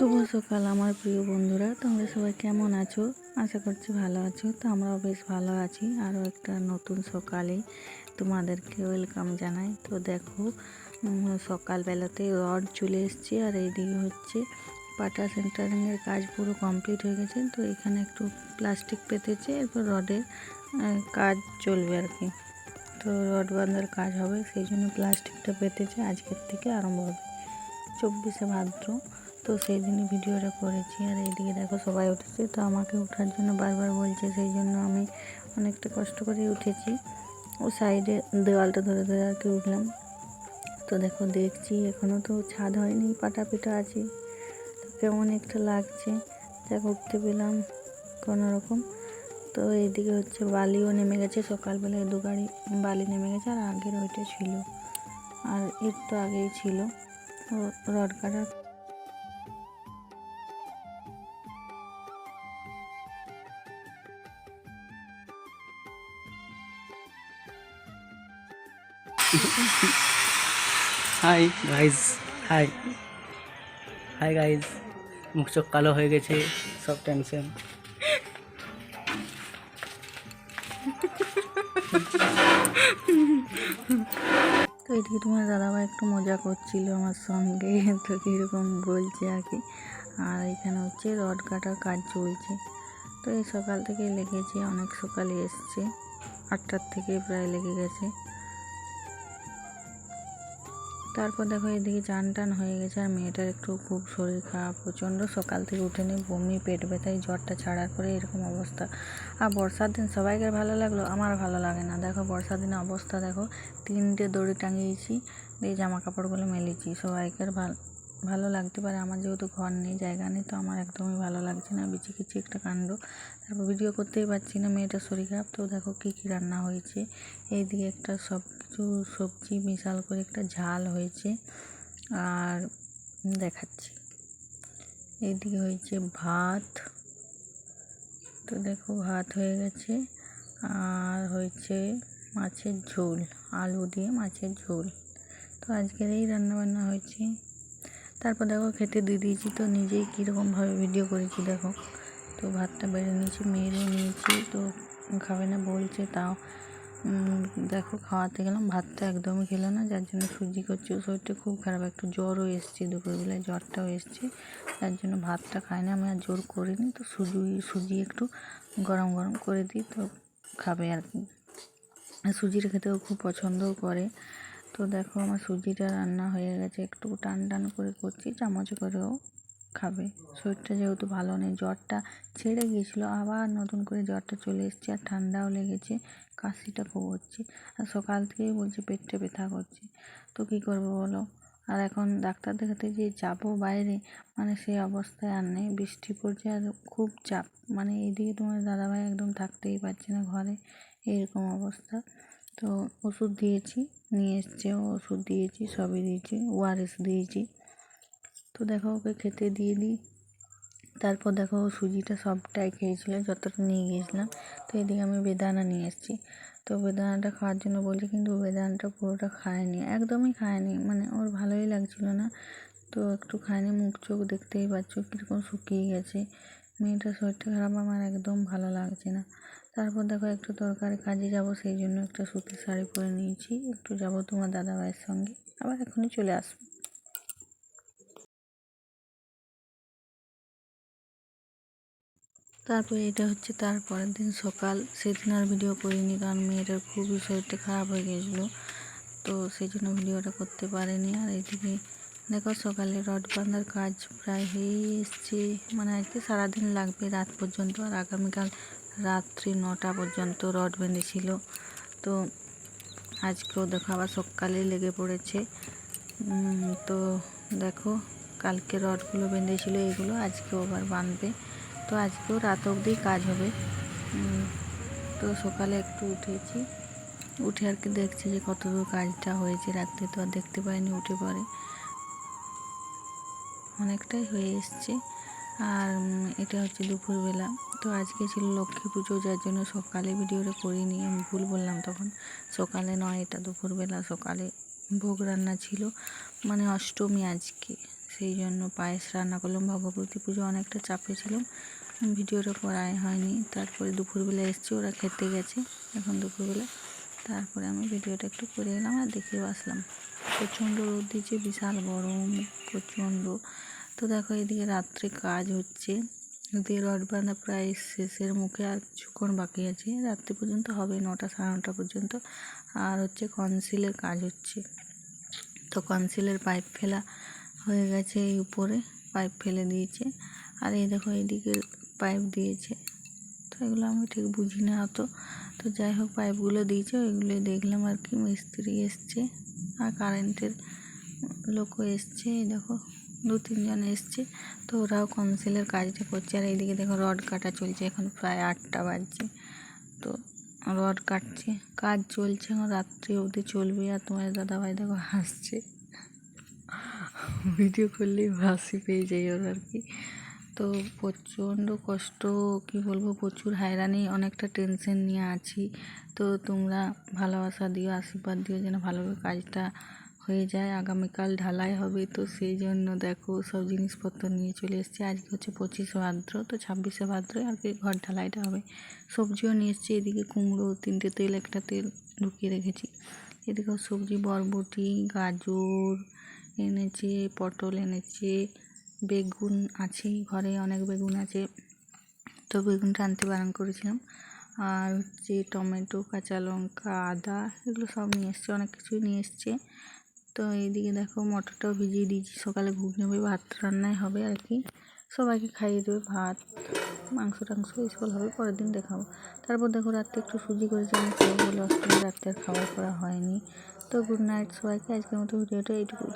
শুভ সকাল আমার প্রিয় বন্ধুরা, তোমরা সবাই কেমন আছো? আশা করছি ভালো আছো। তো আমরাও বেশ ভালো আছি। আরও একটা নতুন সকালে তোমাদেরকে ওয়েলকাম জানাই। তো দেখো সকালবেলাতে রড চলে এসছে আর এইদিকে হচ্ছে পাটা সেন্টারিংয়ের কাজ পুরো কমপ্লিট হয়ে গেছে। তো এখানে একটু প্লাস্টিক পেতেছে, এরপর রডের কাজ চলবে আর কি। তো রড বাঁধার কাজ হবে, সেই জন্য প্লাস্টিকটা পেতেছে। আজকের থেকে আরম্ভ হবে। চব্বিশে ভাদ্র। তো সেই দিনই ভিডিওটা করেছি। আর এইদিকে দেখো সবাই উঠেছে। তো আমাকে ওঠার জন্য বারবার বলছে, সেই জন্য আমি অনেকটা কষ্ট করে উঠেছি। ও সাইডে দেওয়ালটা ধরে ধরে আর কি উঠলাম। তো দেখো দেখছি এখনও তো ছাদ হয়নি, পাটা পিটা আছে। তো কেমন একটা লাগছে। দেখো, উঠতে পেলাম কোনো রকম। তো এইদিকে হচ্ছে বালিও নেমে গেছে। সকালবেলায় দু গাড়ি বালি নেমে গেছে, আর আগের ওইটা ছিল। আর তো আগেই ছিল। রড কাটার hi guys hi hi guys মুখ চোখ কালো হয়ে গেছে সব টেনশন তো এদিকে তোমার দাদাভাই একটু মজা করছিল আমার সঙ্গে তো কীরকম বলছে আর কি। আর এখানে হচ্ছে রড কাটার কাজ চলছে। তো এই সকাল থেকে লেগেছে অনেক সকালে এসছে। আটটার থেকে প্রায় লেগে গেছে। তারপর দেখো এদিকে চান টান হয়ে গেছে আর মেয়েটার একটু খুব শরীর খারাপ, প্রচণ্ড সকাল থেকে উঠে নিয়ে বমি, পেট ব্যথায়, জ্বরটা ছাড়ার পরে এরকম অবস্থা। আর বর্ষার দিন সবাইকে ভালো লাগল, আমার ভালো লাগে না। দেখো বর্ষার দিনে অবস্থা দেখো, তিনটে দড়ি টাঙিয়েছি, দিয়ে জামা কাপড়গুলো মেলেছি, সবাইকে ভালো ভালো লাগতে পারে। আমার যেহেতু ঘর নেই, জায়গা নেই, তো আমার একদমই ভালো লাগছে না। বিচি কিচি একটা কাণ্ড। তারপর ভিডিও করতেই পারছি না মেয়েটার শরীর খারাপ। তো দেখো কী কী রান্না হয়েছে। এইদিকে একটা সব কিছু সবজি মিশাল করে একটা ঝাল হয়েছে। আর দেখাচ্ছি। এইদিকে হয়েছে ভাত। তো দেখো ভাত হয়ে গেছে। আর হয়েছে মাছের ঝোল, আলু দিয়ে মাছের ঝোল। তো আজকের এই রান্নাবান্না হয়েছে তারপর দেখো খেতে দিয়ে দিয়েছি তো নিজেই কীরকমভাবে ভিডিও করেছি, দেখো। তো ভাতটা বেড়ে নিয়েছি, মেয়েরও নিয়েছি, তো খাবে না বলছে তাও। দেখো খাওয়াতে গেলাম, ভাতটা একদমই খেলো না, যার জন্য সুজি করছে। শরীরটা খুব খারাপ, একটু জ্বরও এসছে দুপুরবেলায়, জ্বরটাও এসছে। তার জন্য ভাতটা খায় না, আমি আর জোর করিনি, তো সুজি সুজি একটু গরম গরম করে দিই, তো খাবে আর কি। সুজিটা খেতেও খুব পছন্দও করে। তো দেখো আমার সুজিটা রান্না হয়ে গেছে। একটু টান টান করে করছি, চামচ করেও খাবে। শরীরটা যেহেতু ভালো নেই, জ্বরটা ছেড়ে গিয়েছিল, আবার নতুন করে জ্বরটা চলে এসেছে আর ঠান্ডাও লেগেছে, কাশিটা খুব হচ্ছে। আর সকাল থেকেই বলছে পেটটা ব্যথা করছে, তো কী করব বলো? আর এখন ডাক্তার দেখাতে যে যাব বাইরে মানে সেই অবস্থায় আর নেই। বৃষ্টি পড়ছে আর খুব চাপ মানে এইদিকে তোমার দাদাভাই একদম থাকতেই পারছে না ঘরে এরকম অবস্থা। তো ওষুধ দিয়েছি, নিয়ে এসছে ওষুধ দিয়েছি, সবই দিয়েছি ওআরএস দিয়েছি। তো দেখো ওকে খেতে দিয়ে দিই। তারপর দেখো ও সুজিটা সবটাই খেয়েছিল, যতটা নিয়ে গিয়েছিলাম। তো এদিকে আমি বেদানা নিয়ে এসেছি। তো বেদানাটা খাওয়ার জন্য বলছি, কিন্তু বেদানাটা পুরোটা খায়নি, একদমই খায়নি। মানে ওর ভালোই লাগছিল না। তো একটু খায়নি, মুখ চোখ দেখতেই পাচ্ছ, কীরকম শুকিয়ে গেছে। মেয়েটার শরীরটা খারাপ, আমার একদম ভালো লাগছে না। তারপর দেখো একটু তরকারি, কাজে যাব সেই জন্য একটা সুতির শাড়ি পরে নিয়েছি। একটু যাব তোমার দাদা ভাইয়ের সঙ্গে। আবার এখনই চলে আসব। তারপরে এটা হচ্ছে তার পরের দিন সকাল। সেদিন আর ভিডিও করিনি কারণ মেয়েটার খুবই শরীরটা খারাপ হয়ে গেছিল তো সেই জন্য ভিডিওটা করতে পারিনি। আর এদিকে দেখো সকালে রড বাঁধার কাজ প্রায় হয়েই এসছে। মানে আজকে সারাদিন লাগবে রাত পর্যন্ত। আর আগামীকাল রাত্রি নটা পর্যন্ত রড বেঁধেছিল। তো আজকেও দেখো আবার সকালেই লেগে পড়েছে। তো দেখো কালকে রডগুলো বেঁধেছিল, এগুলো আজকেও আবার বাঁধবে। তো আজকেও রাত অবধি কাজ হবে। তো সকালে একটু উঠেছি। উঠে আর কি দেখছি যে কতদূর কাজটা হয়েছে। রাত্রে তো আর দেখতে পাইনি, উঠে পরে অনেকটাই হয়ে এসছে। আর এটা হচ্ছে দুপুরবেলা। তো আজকে ছিল লক্ষ্মী পুজো, যার জন্য সকালে ভিডিওটা করিনি, আমি ভুল বললাম তখন। সকালে নয়, এটা দুপুরবেলা। সকালে ভোগ রান্না ছিল মানে অষ্টমী আজকে। সেই জন্য পায়েস রান্না করলাম, ভগবতী পুজো অনেকটা চাপে ছিলাম। ভিডিওটা করাই হয়নি। তারপরে দুপুরবেলা এসছি, ওরা খেতে গেছে এখন দুপুরবেলা। তারপরে আমি ভিডিওটা একটু করে এলাম আর দেখেও আসলাম। প্রচণ্ড রোদ দিচ্ছে, বিশাল গরম, প্রচণ্ড। তো দেখো, এদিকে রাত্রে কাজ হচ্ছে। এদিকে রড বাঁধা প্রায় শেষের মুখে আর কিছুক্ষণ বাকি আছে। রাত্রি পর্যন্ত হবে, নটা সাড়ে নটা পর্যন্ত। আর হচ্ছে কনসিলের কাজ হচ্ছে। তো কনসিলের পাইপ ফেলা হয়ে গেছে এই উপরে, পাইপ ফেলে দিয়েছে। আর এই দেখো, এইদিকে পাইপ দিয়েছে। তো এগুলো আমি ঠিক বুঝি না অত। তো যাই হোক, পাইপগুলো দিয়েছে, ওইগুলো দেখলাম আর কি, মিস্ত্রি এসছে। আর কারেন্টের লোকও এসছে, এই দেখো। দু, তিনজন এসছে। তো ওরাও কনসিলের কাজটা করছে। আর এইদিকে দেখো রড কাটা চলছে। এখন প্রায় আটটা বাজছে। তো রড কাটছে। কাজ চলছে এখন। রাত্রি অবধি চলবে। আর তোমার দাদাভাই দেখো হাসছে। ভিডিও করলেই হাসি পেয়ে যাই ওর আর কি। তো প্রচণ্ড কষ্ট, কি বলব, প্রচুর হয়রানি, অনেকটা টেনশন নিয়ে আছি। তো তোমরা ভালোবাসা দিও, আশীর্বাদ দিও, যেন ভালোভাবে কাজটা হয়ে যায়, আগামীকাল ঢালাই হবে। তো সেই জন্য দেখো সব জিনিসপত্র নিয়ে চলে এসেছি। আজকে হচ্ছে পঁচিশে ভাদ্র, তো ছাব্বিশে ভাদ্র আর কি ঘর ঢালাইটা হবে। সবজিও নিয়ে এসেছি, এদিকে কুমড়ো, তিনটে তেল, একটা তেল ঢুকিয়ে রেখেছি। এদিকেও সবজি, বরবটি, গাজর এনেছে, পটল এনেছে, বেগুন আছেই ঘরে অনেক বেগুন আছে। তো বেগুনটা আনতে বারণ করেছিলাম। আর হচ্ছে টমেটো, কাঁচা লঙ্কা, আদা, এগুলো সব নিয়ে এসছে, অনেক কিছুই নিয়ে এসছে। তো এইদিকে দেখো মটরটাও ভিজিয়ে দিয়েছি। সকালে ঘুগনি হবে ভাত রান্নাই হবে আর কি। সবাইকে খাইয়ে দেবে ভাত, মাংস টাংস এইসব হবে, পরের দিন দেখাবো। তারপর দেখো রাত্রে একটু সুজি করেছি, আমি খাব বলে অষ্টমী রাত্রে আর খাবার করা হয়নি। তো গুড নাইট সবাইকে, আজকের মতো ভিডিওটা এইটুকু